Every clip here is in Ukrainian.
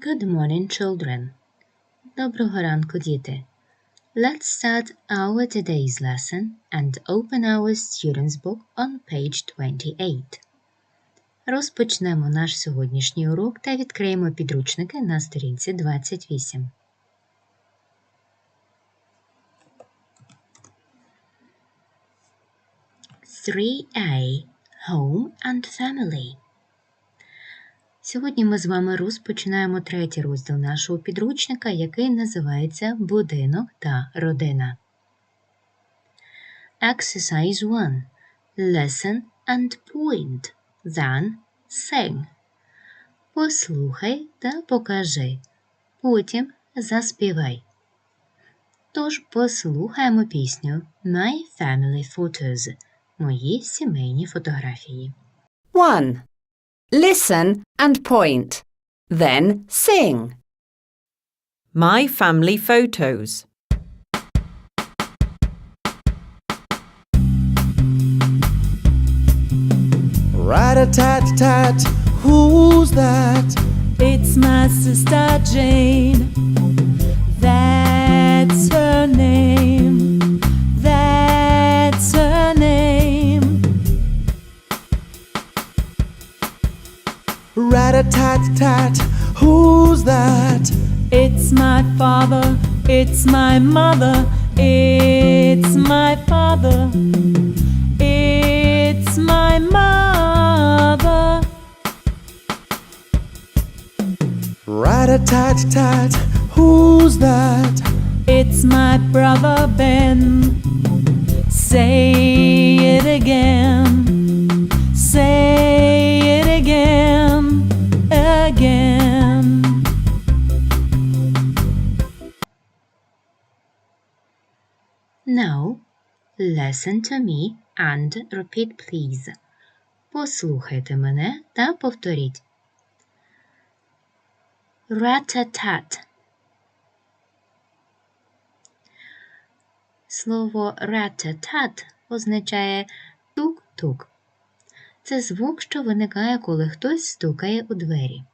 Good morning, children. Доброго ранку, діти. Let's start our today's lesson and open our student's book on page 28. Розпочнемо наш сьогоднішній урок та відкриємо підручники на сторінці 28. Three A Home and Family. Сьогодні ми з вами розпочинаємо третій розділ нашого підручника, який називається Будинок та родина. Exercise 1. Listen and point. Then sing. Послухай та покажи. Потім заспівай. Тож послухаємо пісню My Family Photos. Мої сімейні фотографії. 1. Listen and point. Then sing. My family photos. Rat-a-tat-tat, who's that? It's my sister Jane. Rat-a-tat-tat, who's that? It's my father. It's my mother. It's my father. It's my mother. Rat-a-tat-tat, who's that? It's my brother Ben. Say it again. Say listen to me and repeat please. Послухайте мене та повторіть. Rat-a-tat. Слово rat-a-tat означає тук-тук. Це звук, що виникає, коли хтось стукає у двері.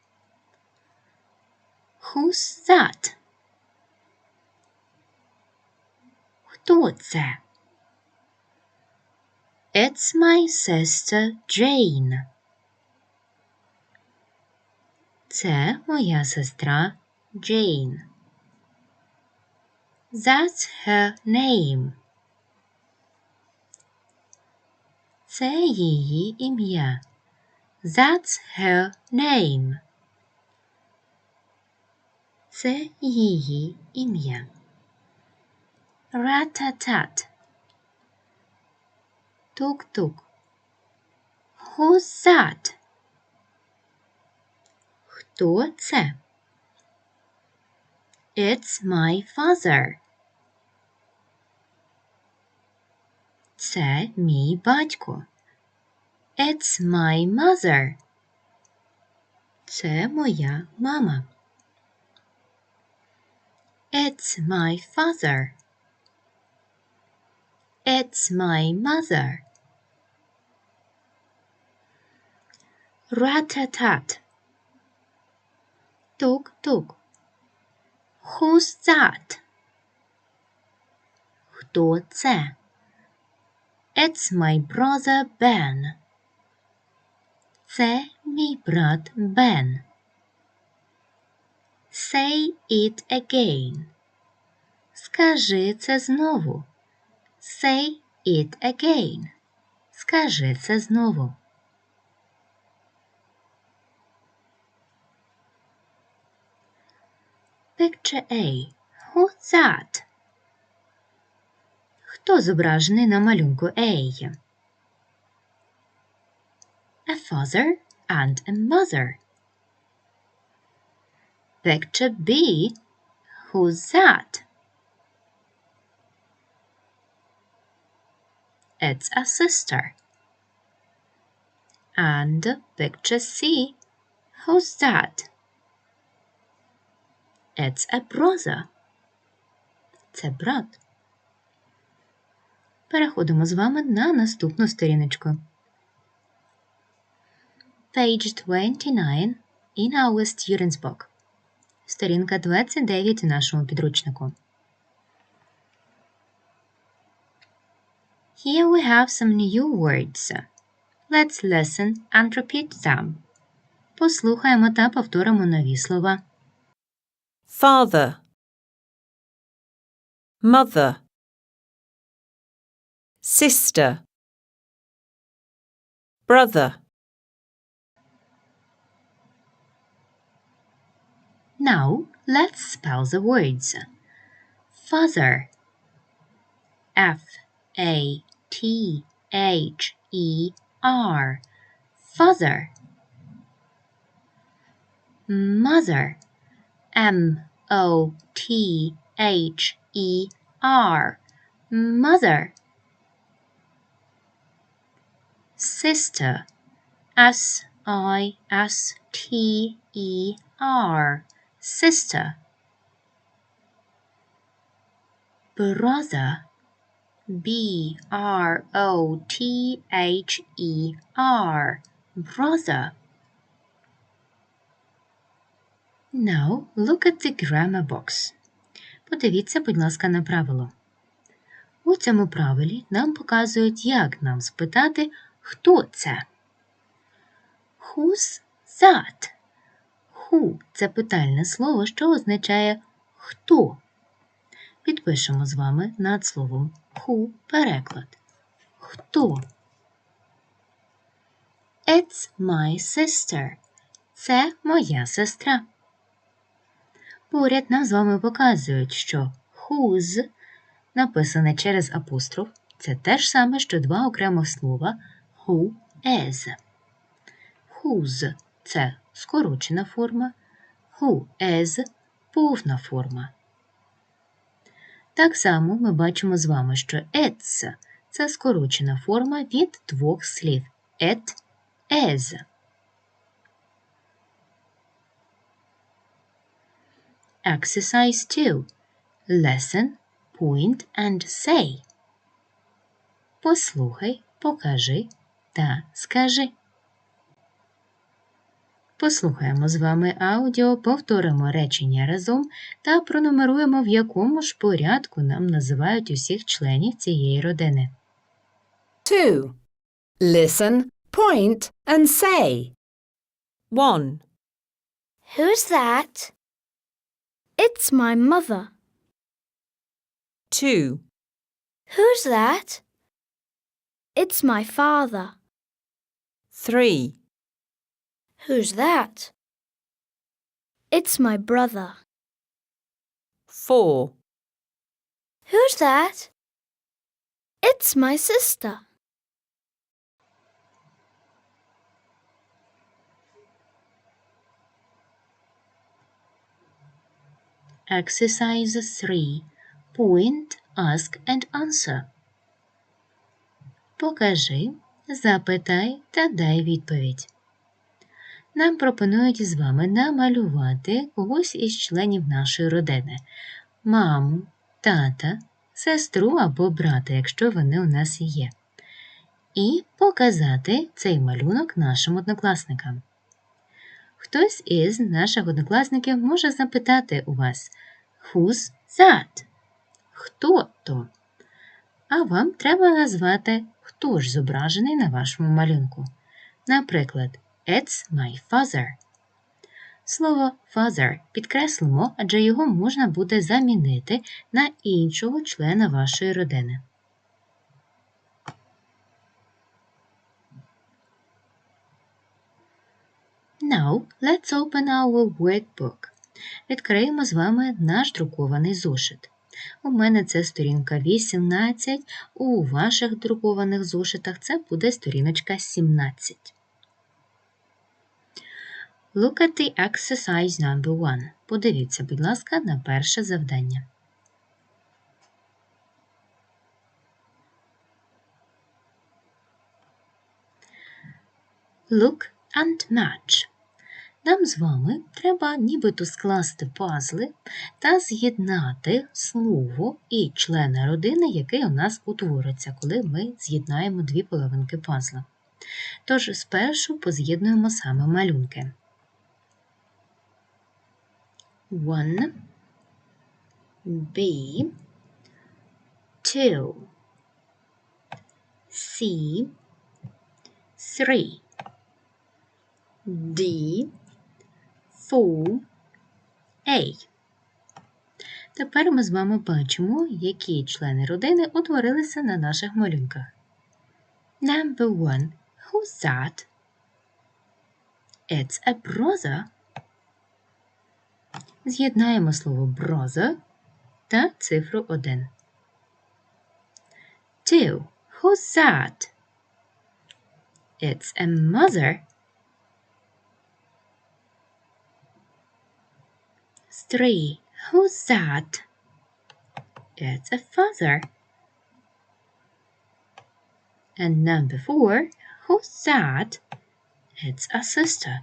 Who's that? Хто це? It's my sister Jane. Це моя сестра Jane. That's her name. Це її ім'я. That's her name. Це її ім'я. Rat-a-tat. Тук-тук. Who's that? Хто це? It's my father. Це мій батько. It's my mother. Це моя мама. It's my father. It's my mother. Rat-a-tat. Тук-тук. Who's that? Хто це? It's my brother Ben. Це мій брат Бен. Say it again. Скажи це знову. Say it again. Скажи це знову. Picture A. Who's that? Хто зображений на малюнку A? A father and a mother. Picture B. Who's that? It's a sister. And picture C. Who's that? It's a brother. Це брат. Переходимо з вами на наступну сторіночку. Page 29 in our student's book. сторінка 29 у нашому підручнику. Here we have some new words. Let's listen and repeat them. Послухаємо та повторимо нові слова. Father, mother, sister, brother, Now, let's spell the words. Father. F A T H E R. Father. Mother. M O T H E R. Mother. Sister. S I S T E R. Sister. Brother. B R O T H E R. Brother. Now look at the grammar box. Подивіться, будь ласка, на правило. У цьому правилі нам показують, як нам спитати, хто це. Who's that? Who – це питальне слово, що означає хто. Підпишемо з вами над словом who переклад. Хто? It's my sister. Це моя сестра. Поряд нам з вами показують, що whose написане через апостроф це те ж саме, що два окремих слова who is. Whose – це скорочена форма, who is – повна форма. Так само ми бачимо з вами, що it's – це скорочена форма від двох слів it is. Exercise 2. Listen, point and say. Послухай, покажи та скажи. Послухаємо з вами аудіо, повторимо речення разом та пронумеруємо, в якому ж порядку нам називають усіх членів цієї родини. 2. Listen, point, and say. 1, Who's that? It's my mother. 2, Who's that? It's my father. 3, Who's that? It's my brother. 4, Who's that? It's my sister. Exercise 3. Point, ask and answer. Покажи, запитай та дай відповідь. Нам пропонують з вами намалювати когось із членів нашої родини: маму, тата, сестру або брата, якщо вони у нас є. І показати цей малюнок нашим однокласникам. Хтось із наших однокласників може запитати у вас Who's that? Хто то? А вам треба назвати, хто ж зображений на вашому малюнку. Наприклад, It's my father. Слово father підкреслимо, адже його можна буде замінити на іншого члена вашої родини. Now, let's open our workbook. Відкриємо з вами наш друкований зошит. У мене це сторінка 18, у ваших друкованих зошитах це буде сторіночка 17. Look at the exercise number one. Подивіться, будь ласка, на перше завдання. Look and match. Нам з вами треба нібито скласти пазли та з'єднати слово і члена родини, який у нас утвориться, коли ми з'єднаємо дві половинки пазла. Тож спершу поз'єднуємо саме малюнки. one, B, two, C, three, D, four, A. Тепер ми з вами бачимо, які члени родини утворилися на наших малюнках. Number one. Who's that? It's a brother. З'єднаємо слово brother та цифру 1. Two. Who's that? It's a mother. Three. Who's that? It's a father. And number four. Who's that? It's a sister.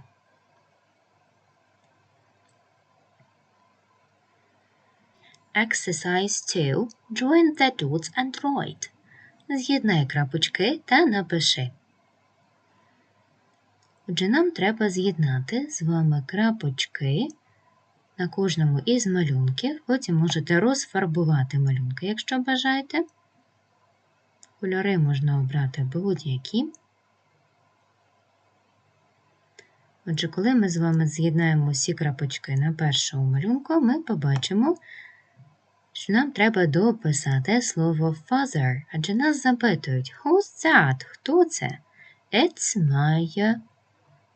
Exercise 2. Join the dots and write. З'єднай крапочки та напиши. Отже, нам треба з'єднати з вами крапочки На кожному із малюнків. Потім можете розфарбувати малюнки, якщо бажаєте. Кольори можна обрати будь-які. Отже, коли ми з вами з'єднаємо всі крапочки на першому малюнку, ми побачимо, що нам треба дописати слово father, адже нас запитують Who's that? Хто це? It's my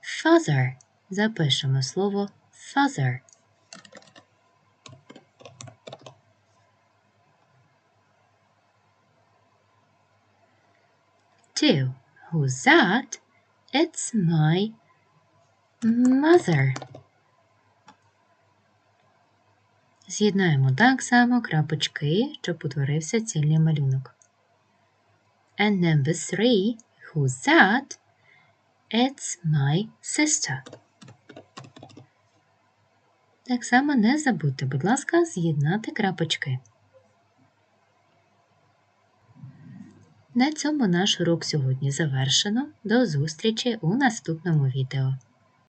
father. Запишемо слово father. Two. Who's that? It's my mother. З'єднаємо так само крапочки, щоб утворився цільний малюнок. And number three. Who's that? It's my sister. Так само не забудьте, будь ласка, з'єднати крапочки. На цьому наш урок сьогодні завершено. До зустрічі у наступному відео.